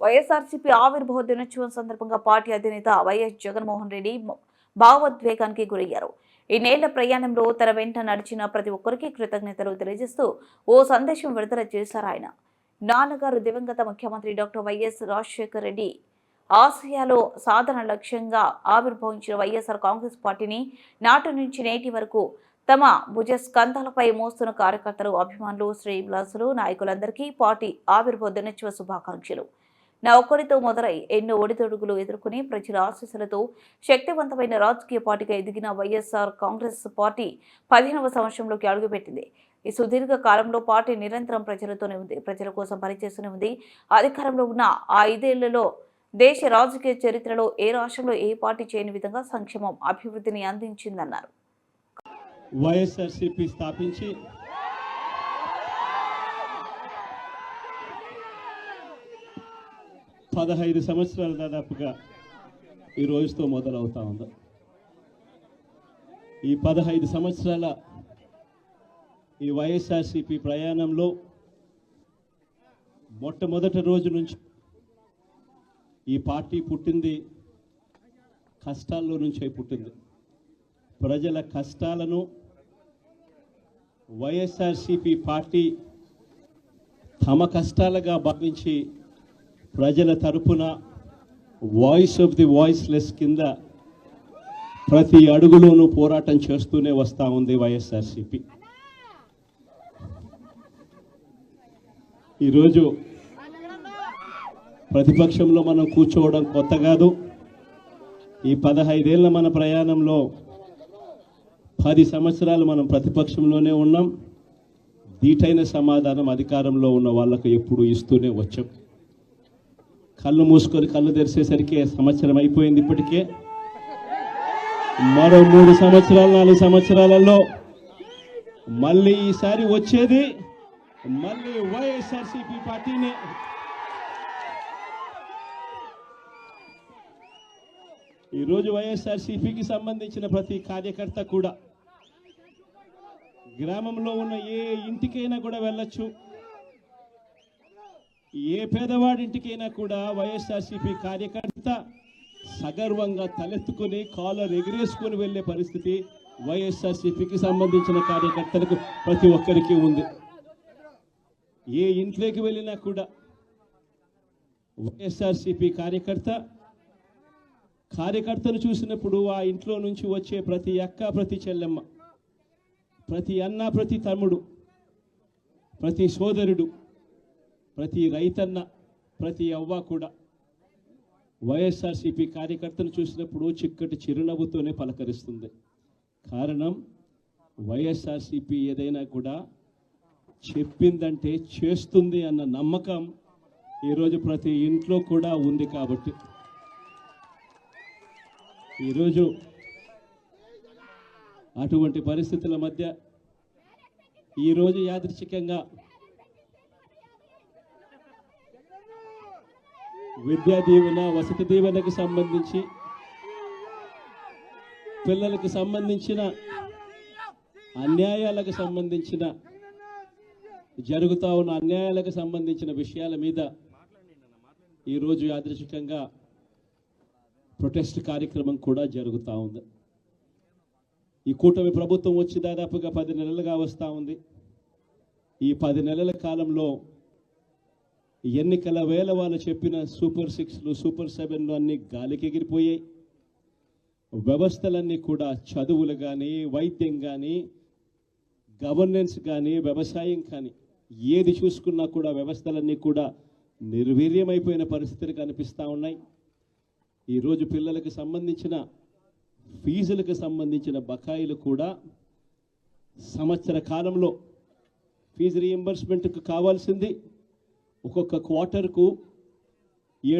వైఎస్ఆర్సీపీ ఆవిర్భావ దినోత్సవం సందర్భంగా పార్టీ అధినేత వైఎస్ జగన్మోహన్ రెడ్డి భావోద్వేగానికి గురయ్యారు. ఈ నేళ్ళ ప్రయాణంలో తన వెంట నడిచిన ప్రతి ఒక్కరికి కృతజ్ఞతలు తెలియజేస్తూ ఓ సందేశం విడుదల చేశారు ఆయన. నాన్నగారు దివంగత ముఖ్యమంత్రి డాక్టర్ వైఎస్ రాజశేఖర్ రెడ్డి ఆసియాలో సాధన లక్ష్యంగా ఆవిర్భవించిన వైఎస్ఆర్ కాంగ్రెస్ పార్టీని నాటి నుంచి నేటి వరకు తమ భుజ స్కంధాలపై మోస్తున్న కార్యకర్తలు అభిమానులు శ్రేయభిలాసులు నాయకులందరికీ పార్టీ ఆవిర్భావ దినోత్సవ శుభాకాంక్షలు. నా మొదలై ఎన్నో ఒడిదొడుగులు ఎదుర్కొని ప్రజల ఆశీస్సులతో శక్తివంతమైన రాజకీయ పార్టీగా ఎదిగిన వైఎస్ఆర్ కాంగ్రెస్ పార్టీ పదిహేనవ సంవత్సరంలోకి అడుగుపెట్టింది. ఈ సుదీర్ఘ కాలంలో పార్టీ నిరంతరం ప్రజలతోనే ఉంది ప్రజల కోసం పనిచేస్తూనే ఉంది. అధికారంలో ఉన్న ఆ ఐదేళ్ళలో దేశ రాజకీయ చరిత్రలో ఏ రాష్ట్రంలో ఏ పార్టీ చేయని విధంగా సంక్షేమం అభివృద్ధిని అందించిందన్నారు. వైఎస్ఆర్సీపీ స్థాపించి పదహైదు సంవత్సరాలు దాదాపుగా ఈ రోజుతో మొదలవుతా ఉంది. ఈ పదహైదు సంవత్సరాల ఈ వైఎస్ఆర్సిపి ప్రయాణంలో మొట్టమొదటి రోజు నుంచి ఈ పార్టీ పుట్టింది కష్టాల్లో నుంచే పుట్టింది. ప్రజల కష్టాలను వైఎస్ఆర్సిపి పార్టీ తమ కష్టాలుగా భావించి ప్రజల తరపున వాయిస్ ఆఫ్ ది వాయిస్లెస్ కింద ప్రతి అడుగులోనూ పోరాటం చేస్తూనే వస్తూ ఉంది వైఎస్ఆర్సిపి. ఈరోజు ప్రతిపక్షంలో మనం కూర్చోవడం కొత్త కాదు. ఈ పదహైదేళ్ళ మన ప్రయాణంలో పది సంవత్సరాలు మనం ప్రతిపక్షంలోనే ఉన్నాం. దీటైన సమాధానం అధికారంలో ఉన్న వాళ్ళకు ఎప్పుడు ఇస్తూనే వచ్చాం. కళ్ళు మూసుకొని కళ్ళు తెరిచేసరికి సంవత్సరం అయిపోయింది ఇప్పటికే. మరో మూడు సంవత్సరాలు నాలుగు సంవత్సరాలలో మళ్ళీ ఈసారి వచ్చేది మళ్ళీ వైఎస్ఆర్సీపీ పార్టీని. ఈరోజు వైఎస్ఆర్సీపీకి సంబంధించిన ప్రతి కార్యకర్త కూడా గ్రామంలో ఉన్న ఏ ఇంటికైనా కూడా వెళ్ళొచ్చు. ఏ పేదవాడింటికైనా కూడా వైఎస్ఆర్సీపీ కార్యకర్త సగర్వంగా తలెత్తుకొని కాలర్ ఎగిరేసుకొని వెళ్ళే పరిస్థితి వైఎస్ఆర్సీపీకి సంబంధించిన కార్యకర్తలకు ప్రతి ఒక్కరికి ఉంది. ఏ ఇంట్లోకి వెళ్ళినా కూడా వైఎస్ఆర్సీపీ కార్యకర్త కార్యకర్తను చూసినప్పుడు ఆ ఇంట్లో నుంచి వచ్చే ప్రతి అక్క ప్రతి చెల్లెమ్మ ప్రతి అన్న ప్రతి తమ్ముడు ప్రతి సోదరుడు ప్రతి రైతన్న ప్రతి అవ్వ కూడా వైఎస్ఆర్సీపీ కార్యకర్తను చూసినప్పుడు చిక్కటి చిరునవ్వుతోనే పలకరిస్తుంది. కారణం వైఎస్ఆర్సీపీ ఏదైనా కూడా చెప్పిందంటే చేస్తుంది అన్న నమ్మకం ఈరోజు ప్రతి ఇంట్లో కూడా ఉంది కాబట్టి. ఈరోజు అటువంటి పరిస్థితుల మధ్య ఈరోజు యాదృచ్ఛికంగా విద్యా దీవెన వసతి దీవెనకు సంబంధించి పిల్లలకు సంబంధించిన అన్యాయాలకు సంబంధించిన జరుగుతూ ఉన్న అన్యాయాలకు సంబంధించిన విషయాల మీద ఈరోజు యాదృశికంగా ప్రొటెస్ట్ కార్యక్రమం కూడా జరుగుతూ ఉంది. ఈ కూటమి ప్రభుత్వం వచ్చి దాదాపుగా పది నెలలుగా వస్తూ ఉంది. ఈ పది నెలల కాలంలో ఎన్నికల వేల వాళ్ళు చెప్పిన సూపర్ సిక్స్లు సూపర్ సెవెన్లు అన్నీ గాలికి ఎగిరిపోయాయి. వ్యవస్థలన్నీ కూడా చదువులు కానీ వైద్యం కానీ గవర్నెన్స్ కానీ వ్యవసాయం కానీ ఏది చూసుకున్నా కూడా వ్యవస్థలన్నీ కూడా నిర్వీర్యమైపోయిన పరిస్థితులు కనిపిస్తూ ఉన్నాయి. ఈరోజు పిల్లలకు సంబంధించిన ఫీజులకు సంబంధించిన బకాయిలు కూడా సంవత్సర కాలంలో ఫీజు రీఎంబర్స్మెంట్కు కావాల్సింది. ఒక్కొక్క క్వార్టర్కు